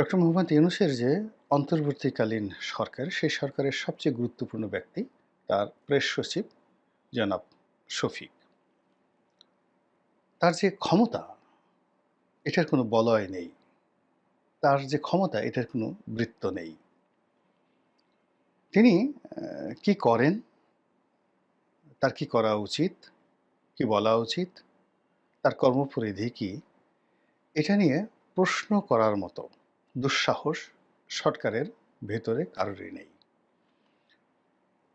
Doctor Mohammad ইউনুসের যে অন্তর্বর্তীকালীন সরকার, সেই সরকারের সবচেয়ে গুরুত্বপূর্ণ ব্যক্তি তার প্রেস সচিব জনাব শফিক। তার যে ক্ষমতা, এটার কোনো বলয় নেই। তার যে ক্ষমতা, এটার কোনো বৃত্ত নেই। তিনি কি করেন? তার কি করা উচিত? কি বলা উচিত? তার কর্মপরিধি কি? এটা নিয়ে প্রশ্ন করার মতো দুঃসাহস সরকারের ভেতরে কারোরই নেই।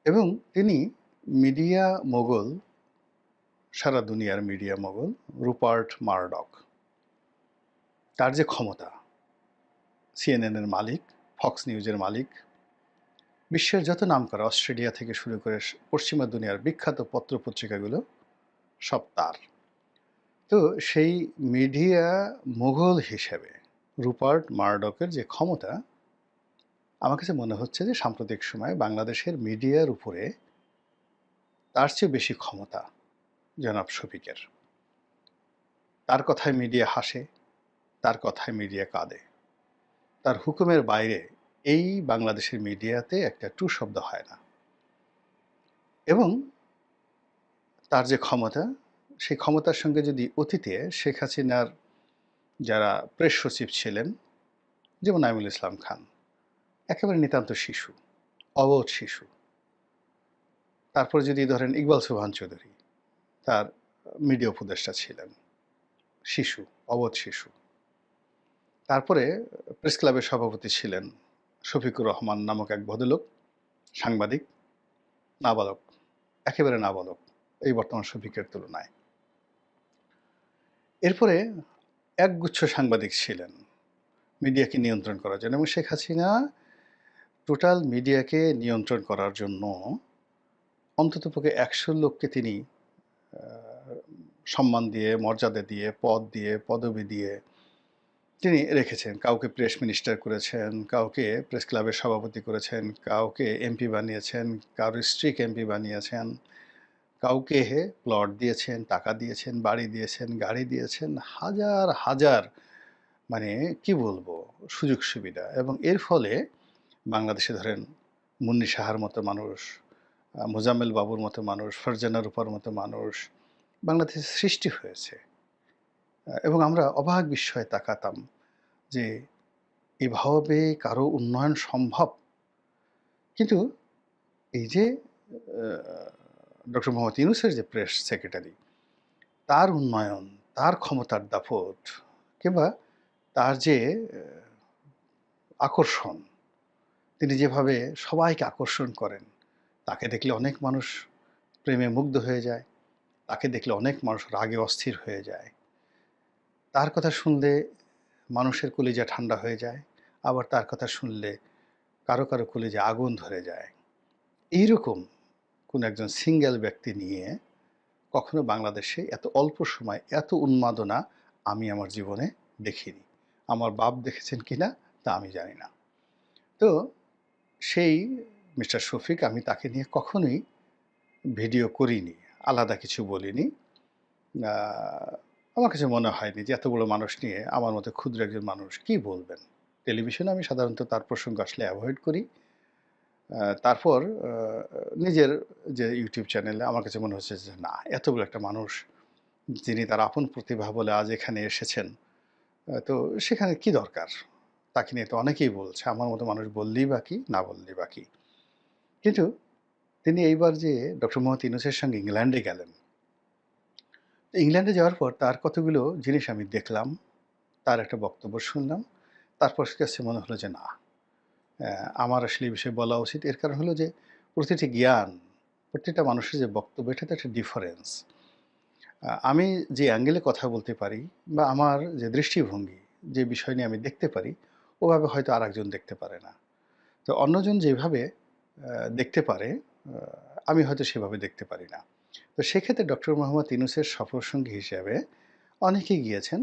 এবং তিনি মিডিয়া মোগল, সারা দুনিয়ার মিডিয়া মোগল, রুপার্ট মার্ডক। তার যে ক্ষমতা, সিএনএনের মালিক, ফক্স নিউজের মালিক, বিশ্বের যত নাম করা অস্ট্রেলিয়া থেকে শুরু করে পশ্চিমা দুনিয়ার বিখ্যাত পত্র পত্রিকাগুলো সব তার। তো সেই মিডিয়া মোগল হিসেবে রুপার্ট মার্ডকের যে ক্ষমতা, আমার কাছে মনে হচ্ছে যে সাম্প্রতিক সময়ে বাংলাদেশের মিডিয়ার উপরে তার চেয়ে বেশি ক্ষমতা জনাব শফিকের। তার কথায় মিডিয়া হাসে, তার কথায় মিডিয়া কাঁদে। তার হুকুমের বাইরে এই বাংলাদেশের মিডিয়াতে একটা টু শব্দ হয় না। এবং তার যে ক্ষমতা, সেই ক্ষমতার সঙ্গে যদি অতীতে শেখ হাসিনার যারা প্রেস সচিব ছিলেন, যেমন নাইমুল ইসলাম খান, একেবারে নিতান্ত শিশু, অবধ শিশু। তারপর যদি ধরেন ইকবাল সুবহান চৌধুরী, তার মিডিয়া উপদেষ্টা ছিলেন, শিশু, অবধ শিশু। তারপরে প্রেস ক্লাবের সভাপতি ছিলেন শফিকুর রহমান নামক এক ভদ্রলোক, সাংবাদিক, নাবালক, একেবারে নাবালক, এই বর্তমান শফিকের তুলনায়। এরপরে একগুচ্ছ সাংবাদিক ছিলেন মিডিয়াকে নিয়ন্ত্রণ করার জন্য এবং শেখ হাসিনা টোটাল মিডিয়াকে নিয়ন্ত্রণ করার জন্য অন্ততপক্ষে একশো লোককে তিনি সম্মান দিয়ে, মর্যাদা দিয়ে, পদ দিয়ে, পদবি দিয়ে তিনি রেখেছেন। কাউকে প্রেস মিনিস্টার করেছেন, কাউকে প্রেস ক্লাবের সভাপতি করেছেন, কাউকে এমপি বানিয়েছেন কারোর স্ত্রীকে এমপি বানিয়েছেন। কাউকে প্লট দিয়েছেন, টাকা দিয়েছেন, বাড়ি দিয়েছেন, গাড়ি দিয়েছেন, হাজার হাজার মানে কি বলব, সুযোগ সুবিধা এবং এর ফলে বাংলাদেশে ধরেন মুন্নি সাহার মতো মানুষ মোজাম্মেল বাবুর মতো মানুষ, ফারজানা রূপার মতো মানুষ বাংলাদেশে সৃষ্টি হয়েছে। এবং আমরা অবাক বিস্ময়ে তাকাতাম যে এভাবে কারও উন্নয়ন সম্ভব। কিন্তু এই যে ডক্টর মোহাম্মদ ইউনুসের যে প্রেস সেক্রেটারি, তার উন্নয়ন, তার ক্ষমতার দাপট, কিংবা তার যে আকর্ষণ, তিনি যেভাবে সবাইকে আকর্ষণ করেন, তাকে দেখলে অনেক মানুষ প্রেমে মুগ্ধ হয়ে যায়, তাকে দেখলে অনেক মানুষ রাগে অস্থির হয়ে যায়। তার কথা শুনলে মানুষের কলিজা ঠান্ডা হয়ে যায়, আবার তার কথা শুনলে কারও কারও কলিজা আগুন ধরে যায়। এইরকম কোন একজন সিঙ্গেল ব্যক্তি নিয়ে কখনো বাংলাদেশে এত অল্প সময়, এত উন্মাদনা আমি আমার জীবনে দেখিনি। আমার বাপ দেখেছেন কিনা তা আমি জানি না। তো সেই মিস্টার শফিক আমি তাকে নিয়ে কখনোই ভিডিও করিনি, আলাদা কিছু বলিনি। আমার কাছে মনে হয়নি যে এত বড় মানুষ নিয়ে আমার মতো ক্ষুদ্র একজন মানুষ কি বলবেন। টেলিভিশনে আমি সাধারণত তার প্রসঙ্গ আসলে অ্যাভয়েড করি। তারপর নিজের যে ইউটিউব চ্যানেলে আমার কাছে মনে হচ্ছে যে, না, এতগুলো একটা মানুষ যিনি তার আপন প্রতিভা বলে আজ এখানে এসেছেন তো সেখানে কি দরকার? তাকে নিয়ে তো অনেকেই বলছে, আমার মতো মানুষ বললেই বাকি না বললেই বাকি কিন্তু তিনি এইবার যে ডক্টর মোহাম্মদ ইউনুসের সঙ্গে ইংল্যান্ডে গেলেন। ইংল্যান্ডে যাওয়ার পর তার কতগুলো জিনিস আমি দেখলাম, তার একটা বক্তব্য শুনলাম, তারপর কাছে মনে হলো যে, না আমার আসলে এই বিষয়ে বলা উচিত। এর কারণ হলো যে, প্রতিটি জ্ঞান, প্রতিটা মানুষের যে বক্তব্য, এটাতে একটা ডিফারেন্স আমি যে অ্যাঙ্গেলে কথা বলতে পারি বা আমার যে দৃষ্টিভঙ্গি, যে বিষয় নিয়ে আমি দেখতে পারি, ওভাবে হয়তো আর একজন দেখতে পারে না। তো অন্যজন যেভাবে দেখতে পারে আমি হয়তো সেভাবে দেখতে পারি না। তো সেক্ষেত্রে ডক্টর মোহাম্মদ ইনুসের সফরসঙ্গী হিসাবে অনেকেই গিয়েছেন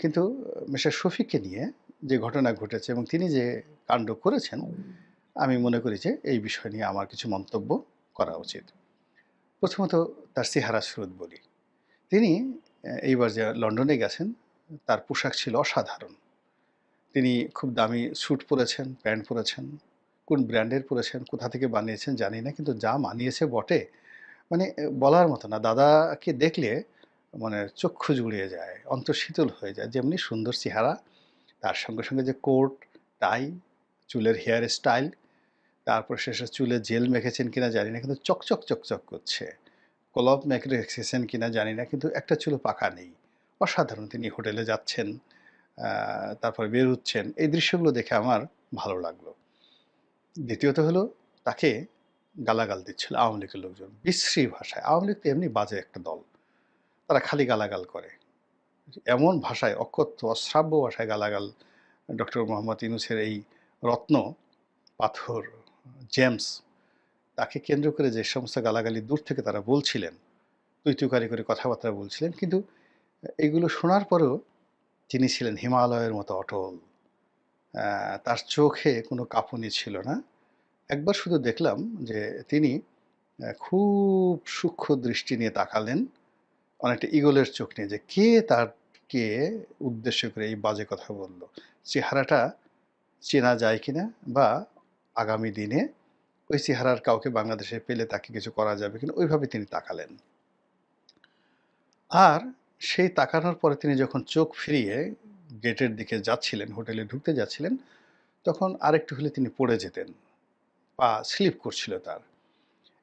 কিন্তু মিস্টার শফিককে নিয়ে যে ঘটনা ঘটেছে এবং তিনি যে কাণ্ড করেছেন আমি মনে করি যে এই বিষয় নিয়ে আমার কিছু মন্তব্য করা উচিত প্রথমত তার চেহারা স্রোত বলি তিনি এইবার যে লন্ডনে গেছেন তার পোশাক ছিল অসাধারণ তিনি খুব দামি স্যুট পরেছেন, প্যান্ট পরেছেন। কোন ব্র্যান্ডের পরেছেন, কোথা থেকে বানিয়েছেন জানি না। কিন্তু যা মানিয়েছে বটে, মানে বলার মতো না। দাদাকে দেখলে মানে চক্ষু জুড়িয়ে যায়, অন্তর শীতল হয়ে যায়। যেমনি সুন্দর চেহারা, তার সঙ্গে, সঙ্গে যে কোট, টাই, চুলের হেয়ার স্টাইল, তারপর শেষে চুলে জেল মেখেছেন কিনা জানি না। কিন্তু চকচক, চকচক করছে। কলপ মেখে রেখেছেন কিনা জানি না। কিন্তু একটা চুলও পাকা নেই। অসাধারণ! তিনি হোটেলে যাচ্ছেন, তারপরে বের হচ্ছেন। এই দৃশ্যগুলো দেখে আমার ভালো লাগল। দ্বিতীয়ত হলো তাকে গালাগাল দিচ্ছিল আওয়ামী লীগের লোকজন। বিশ্রী ভাষায়। আওয়ামী লীগ তো এমনি বাজে একটা দল। তারা খালি গালাগাল করে। এমন ভাষায় অকথ্য, অশ্রাব্য ভাষায় গালাগাল ডক্টর মোহাম্মদ ইউনূসের এই রত্ন, পাথর, জেমস তাকে কেন্দ্র করে যে সমস্ত গালাগালি দূর থেকে তারা বলছিলেন, তুই-তুকারি করে কথাবার্তা বলছিলেন। কিন্তু এগুলো শোনার পরেও তিনি ছিলেন হিমালয়ের মতো অটল। তার চোখে কোনো কাঁপুনি ছিল না। একবার শুধু দেখলাম যে তিনি খুব সূক্ষ্ম দৃষ্টি নিয়ে তাকালেন, অনেকটা ঈগলের চোখ নিয়ে যে কে তাকে উদ্দেশ্য করে এই বাজে কথা বলল। চেহারাটা চেনা যায় কিনা বা আগামী দিনে ওই চেহারার কাউকে বাংলাদেশে পেলে তাকে কিছু করা যাবে কিনা ওইভাবে তিনি তাকালেন। আর সেই তাকানোর পরে তিনি যখন চোখ ফিরিয়ে গেটের দিকে যাচ্ছিলেন, হোটেলে ঢুকতে যাচ্ছিলেন, তখন আরেকটু হলে তিনি পড়ে যেতেন। পা স্লিপ করছিল তার।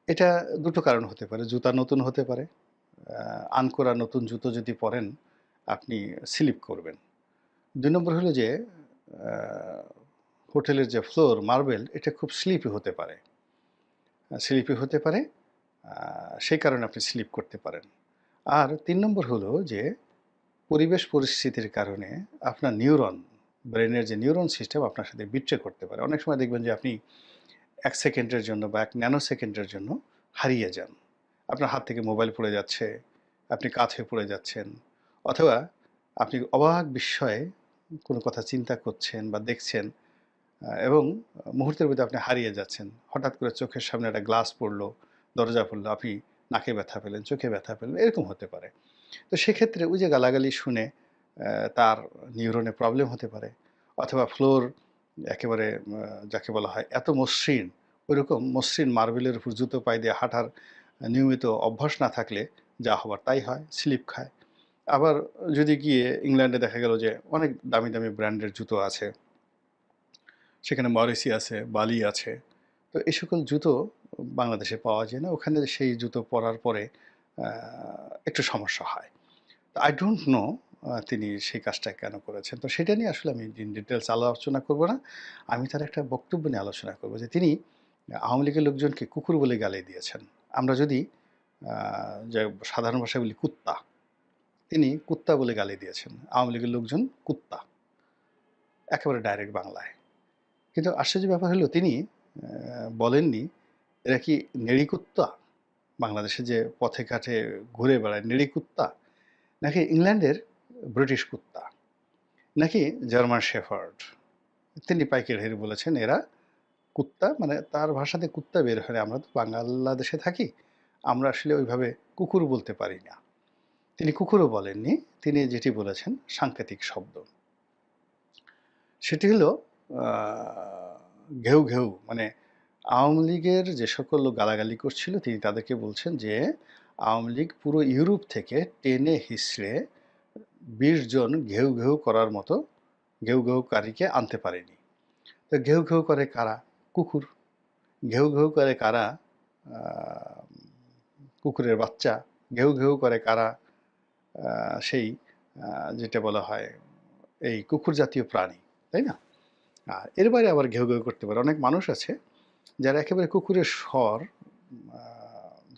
এটা দুটো কারণ হতে পারে। জুতা নতুন হতে পারে। আনকোরা নতুন জুতো যদি পরেন, আপনি স্লিপ করবেন। দুই নম্বর হলো যে হোটেলের যে ফ্লোর, মার্বেল এটা খুব স্লিপি হতে পারে। স্লিপি হতে পারে। সেই কারণে আপনি স্লিপ করতে পারেন। আর তিন নম্বর হলো যে পরিবেশ পরিস্থিতির কারণে আপনার নিউরন, ব্রেনের যে নিউরন সিস্টেম আপনার সাথে বিট্রে করতে পারে। অনেক সময় দেখবেন যে আপনি এক সেকেন্ডের জন্য বা এক ন্যানো সেকেন্ডের জন্য হারিয়ে যান। আপনার হাত থেকে মোবাইল পড়ে যাচ্ছে, আপনি হয়ে পড়ে যাচ্ছেন। অথবা আপনি অবাক বিস্ময়ে কোনো কথা চিন্তা করছেন বা দেখছেন এবং মুহূর্তের মধ্যে আপনি হারিয়ে যাচ্ছেন। হঠাৎ করে চোখের সামনে একটা গ্লাস পড়ল, দরজা পড়ল, আপনি নাকে ব্যথা পেলেন, চোখে ব্যথা পেলেন, এরকম হতে পারে। তো সেক্ষেত্রে ওই যে গালাগালি শুনে তার নিউরনে প্রবলেম হতে পারে। অথবা ফ্লোর একেবারে যাকে বলা হয় এত মসৃণ, ওইরকম মসৃণ মার্বেলের উপর জুতো পায়ে দিয়ে হাঁটার নিয়মিত অভ্যাস না থাকলে যা হবার তাই হয়, স্লিপ খায়। আবার যদি গিয়ে ইংল্যান্ডে দেখা গেল যে অনেক দামি, দামি ব্র্যান্ডের জুতো আছে। সেখানে মরিসি আছে, বালি আছে। তো এই সকল জুতো বাংলাদেশে পাওয়া যায় না। ওখানে সেই জুতো পরার পরে একটু সমস্যা হয়। তো I don't know আ তিনি সেই কাজটা কেন করেছেন। তো সেটা নিয়ে আসলে আমি ইন ডিটেইলস আলোচনা করব না। আমি তার একটা বক্তব্য নিয়ে আলোচনা করব যে তিনি আওয়ামী লীগের লোকজনকে কুকুর বলে গালি দিয়েছেন। আমরা যদি যে সাধারণ ভাষায় বলি কুত্তা, তিনি কুত্তা বলে গালি দিয়েছেন। আওয়ামী লীগের লোকজন কুত্তা। একেবারে ডাইরেক্ট বাংলায়। কিন্তু আশ্চর্য ব্যাপার হলো তিনি বলেননি, এরা কি নেড়ি কুত্তা? বাংলাদেশে যে পথে ঘাটে ঘুরে বেড়ায় নেড়ি কুত্তা? নাকি ইংল্যান্ডের ব্রিটিশ কুত্তা? নাকি জার্মান শেফার্ড? তিনি পাইকারি ধরে বলেছেন এরা কুত্তা মানে তার ভাষাতে কুত্তা বের হয় আমরা তো বাংলাদেশে থাকি। আমরা আসলে ওইভাবে কুকুর বলতে পারি না। তিনি কুকুরও বলেননি। তিনি যেটি বলেছেন সাংকেতিক শব্দ। সেটি হলো ঘেউ, ঘেউ মানে আওয়ামী লীগের যে সকল লোক গালাগালি করছিল তিনি তাদেরকে বলছেন যে আওয়ামী লীগ পুরো ইউরোপ থেকে টেনে হিঁচড়ে ২০ জন ঘেউ, ঘেউ করার মতো ঘেউ, ঘেউকারীকে আনতে পারেনি। তো ঘেউ, ঘেউ করে কারা? কুকুর। ঘেউ, ঘেউ করে কারা? কুকুরের বাচ্চা। ঘেউ, ঘেউ করে কারা? সেই যেটা বলা হয় এই কুকুর জাতীয় প্রাণী। তাই না? আর এর বাইরে আবার ঘেউ, ঘেউ করতে পারে। অনেক মানুষ আছে যারা একেবারে কুকুরের স্বর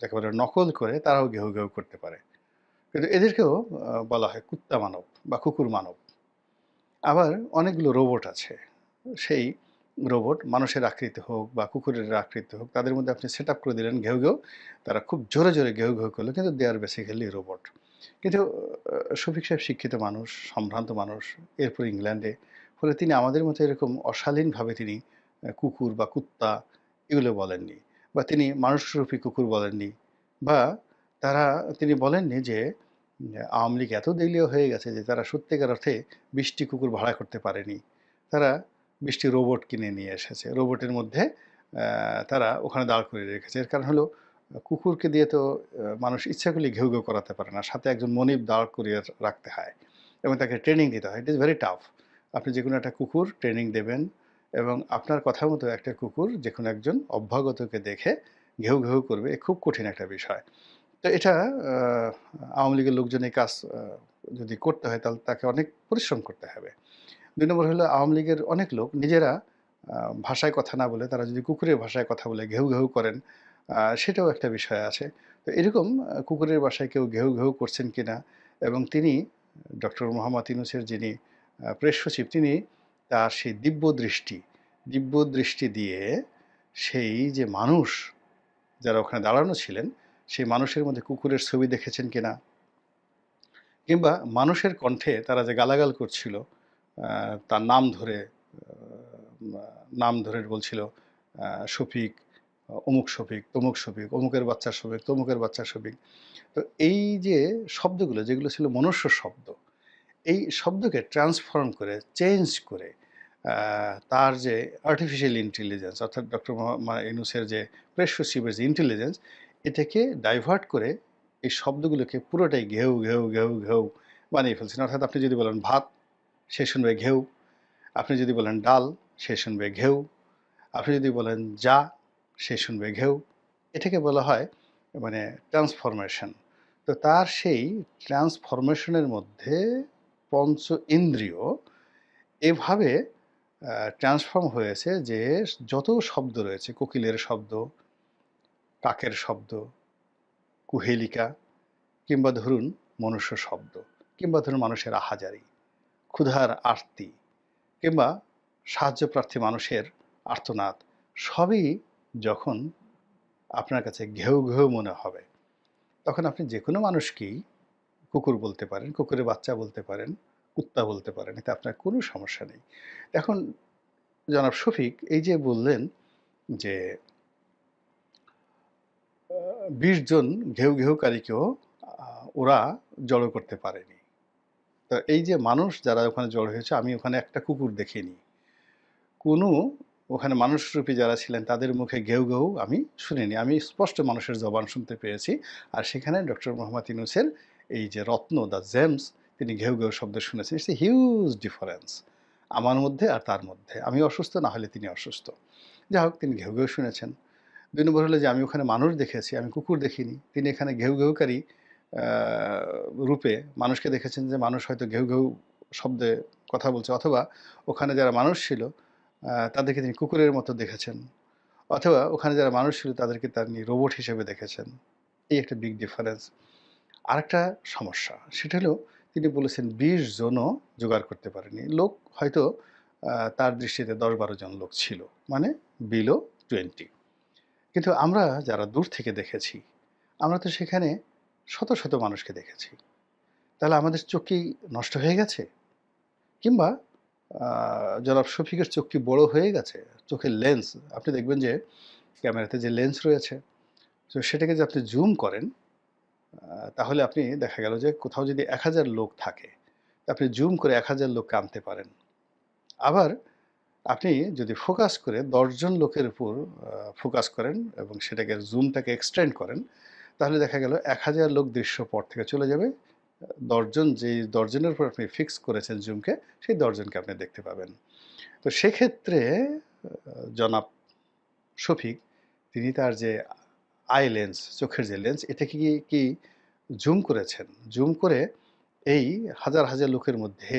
যাকে বলে নকল করে তারাও ঘেউ, ঘেউ করতে পারে। কিন্তু এদেরকেও বলা হয় কুত্তা মানব বা কুকুর মানব। আবার অনেকগুলো রোবট আছে। সেই রোবট মানুষের আকৃতি হোক বা কুকুরের আকৃতি হোক তাদের মধ্যে আপনি সেটআপ করে দিলেন ঘেউ, ঘেউ। তারা খুব জোরে, জোরে ঘেউ, ঘেউ করল কিন্তু দে আর বেসিক্যালি রোবট। কিন্তু শফিক সাহেব শিক্ষিত মানুষ, সম্ভ্রান্ত মানুষ। এরপর ইংল্যান্ডে। ফলে তিনি আমাদের মতো এরকম অশালীনভাবে তিনি কুকুর বা কুত্তা এগুলো বলেননি। বা তিনি মানুষরূপী কুকুর বলেননি। বা তারা তিনি বলেননি যে আওয়ামী লীগ এত দেউলিয়া হয়ে গেছে যে তারা সত্যিকার অর্থে ২০ টি কুকুর ভাড়া করতে পারেনি। তারা ২০ টি রোবট কিনে নিয়ে এসেছে। রোবটের মধ্যে তারা ওখানে দাঁড় করিয়ে রেখেছে। এর কারণ হলো কুকুরকে দিয়ে তো মানুষ ইচ্ছা করলে ঘেউ, ঘেউ করাতে পারে না। সাথে একজন মনিব দাঁড় করিয়ে রাখতে হয় এবং তাকে ট্রেনিং দিতে হয়। It is very tough. আপনি যে কোনো একটা কুকুর ট্রেনিং দেবেন এবং আপনার কথা মতো একটা কুকুর যে কোনো একজন অভ্যাগতকে দেখে ঘেউ, ঘেউ করবে। এ খুব কঠিন একটা বিষয়। তো এটা আওয়ামী লীগের লোকজন এই কাজ যদি করতে হয় তাহলে তাকে অনেক পরিশ্রম করতে হবে। ২ নম্বর হলো আওয়ামী লীগের অনেক লোক নিজেরা ভাষায় কথা না বলে তারা যদি কুকুরের ভাষায় কথা বলে ঘেউ, ঘেউ করেন সেটাও একটা বিষয় আছে। তো এরকম কুকুরের বাসায় কেউ ঘেউ, ঘেউ করছেন কিনা এবং তিনি ডক্টর মোহাম্মদ ইউনূসের যিনি প্রেস সচিব তিনি তার সেই দিব্য দৃষ্টি, দিব্য দৃষ্টি দিয়ে সেই যে মানুষ যারা ওখানে দাঁড়ানো ছিলেন সেই মানুষের মধ্যে কুকুরের ছবি দেখেছেন কিনা? কিংবা মানুষের কণ্ঠে তারা যে গালাগাল করছিল তার নাম ধরে নাম ধরে বলছিল শফিক, অমুক শফিক, তমুক শফিক, অমুকের বাচ্চা শফিক, তমুকের বাচ্চা শফিক। তো এই যে শব্দগুলো যেগুলো ছিল মনুষ্য শব্দ, এই শব্দকে ট্রান্সফর্ম করে চেঞ্জ করে তার যে আর্টিফিশিয়াল ইন্টেলিজেন্স অর্থাৎ ডক্টর ইউনূসের যে প্রেস সচিবের যে ইন্টেলিজেন্স এটাকে ডাইভার্ট করে এই শব্দগুলোকে পুরোটাই ঘেউ, ঘেউ, ঘেউ, ঘেউ বানিয়ে ফেলছেন। অর্থাৎ আপনি যদি বলেন ভাত, সে শুনবে ঘেউ। আপনি যদি বলেন ডাল, সে শুনবে ঘেউ। আপনি যদি বলেন যা, সে শুনবে ঘেউ। এটাকে বলা হয় মানে ট্রান্সফরমেশন। তো তার সেই ট্রান্সফরমেশনের মধ্যে পঞ্চ ইন্দ্রিয় এভাবে ট্রান্সফর্ম হয়েছে যে যত শব্দ রয়েছে কোকিলের শব্দ, কাকের শব্দ, কুহেলিকা কিংবা ধরুন মনুষ্য শব্দ কিংবা ধরুন মানুষের আহাজারি, ক্ষুধার আর্তি কিংবা সাহায্যপ্রার্থী মানুষের আর্তনাদ সবই যখন আপনার কাছে ঘেউ, ঘেউ মনে হবে তখন আপনি যে কোনো মানুষকেই কুকুর বলতে পারেন, কুকুরের বাচ্চা বলতে পারেন, কুত্তা বলতে পারেন। এতে আপনার কোনো সমস্যা নেই। এখন জনাব শফিক এই যে বললেন যে ২০ জন ঘেউ, ঘেউকারীকেও ওরা জড়ো করতে পারেনি। তো এই যে মানুষ যারা ওখানে জড়ো হয়েছে আমি ওখানে একটা কুকুর দেখিনি। কোনো ওখানে মানুষরূপী যারা ছিলেন তাদের মুখে ঘেউ, ঘেউ আমি শুনিনি। আমি স্পষ্ট মানুষের জবান শুনতে পেয়েছি। আর সেখানে ডক্টর মোহাম্মদ ইনুসের এই যে রত্ন দ্য জেমস তিনি ঘেউ, ঘেউ শব্দ শুনেছেন। ইটস এ হিউজ ডিফারেন্স আমার মধ্যে আর তার মধ্যে। আমি অসুস্থ না হলে তিনি অসুস্থ। যাই হোক তিনি ঘেউ, ঘেউ শুনেছেন। ২ নম্বর হলো যে আমি ওখানে মানুষ দেখেছি, আমি কুকুর দেখিনি। তিনি এখানে ঘেউ, ঘেউকারী রূপে মানুষকে দেখেছেন যে মানুষ হয়তো ঘেউ, ঘেউ শব্দে কথা বলছে অথবা ওখানে যারা মানুষ ছিল তাদেরকে তিনি কুকুরের মতো দেখেছেন। অথবা ওখানে যারা মানুষ ছিল তাদেরকে তিনি রোবট হিসেবে দেখেছেন। এই একটা বিগ ডিফারেন্স। আরেকটা সমস্যা সেটা হলো তিনি বলেছেন ২০ জনও জোগাড় করতে পারেনি। লোক হয়তো তার দৃষ্টিতে ১০-১২ জন লোক ছিল। মানে বিলো 20 কিন্তু আমরা যারা দূর থেকে দেখেছি, আমরা তো সেখানে শত, শত মানুষকে দেখেছি। তাহলে আমাদের চোখ কি নষ্ট হয়ে গেছে? কিংবা জনাব শফিকের চোখ কি বড় হয়ে গেছে? চোখের লেন্স আপনি দেখবেন যে ক্যামেরাতে যে লেন্স রয়েছে তো সেটাকে যদি আপনি জুম করেন তাহলে আপনি দেখা গেল যে কোথাও যদি ১০০০ লোক থাকে, আপনি জুম করে ১০০০ লোককে আনতে পারেন। আবার আপনি যদি ফোকাস করে দশজন লোকের উপর ফোকাস করেন এবং সেটাকে জুমটাকে এক্সটেন্ড করেন তাহলে দেখা গেল ১০০০ লোক দৃশ্য পর থেকে চলে যাবে। দশজন ১০ জন যেই ১০ জনের উপর আপনি ফিক্স করেছেন জুমকে সেই ১০ জনকে আপনি দেখতে পাবেন। তো সেক্ষেত্রে জনাব শফিক তিনি তার যে আই লেন্স চোখের যে লেন্স এটাকে কি, কি জুম করেছেন। জুম করে এই হাজার, হাজার লোকের মধ্যে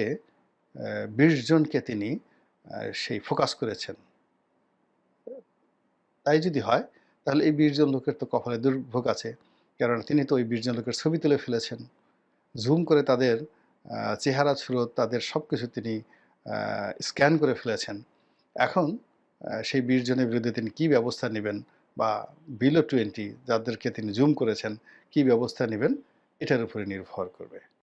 ২০ জনকে তিনি সেই ফোকাস করেছেন। তাই যদি হয় তাহলে এই ২০ জন লোকের তো কপালে দুর্ভোগ আছে। কেননা তিনি তো ওই বিশজন লোকের ছবি তুলে ফেলেছেন। জুম করে তাদের চেহারা ছুরত তাদের সব কিছু তিনি স্ক্যান করে ফেলেছেন। এখন সেই ২০ জনের বিরুদ্ধে তিনি কি ব্যবস্থা নেবেন বা বিলো 20 যাদেরকে তিনি জুম করেছেন, কি ব্যবস্থা নেবেন, এটার উপরে নির্ভর করবে।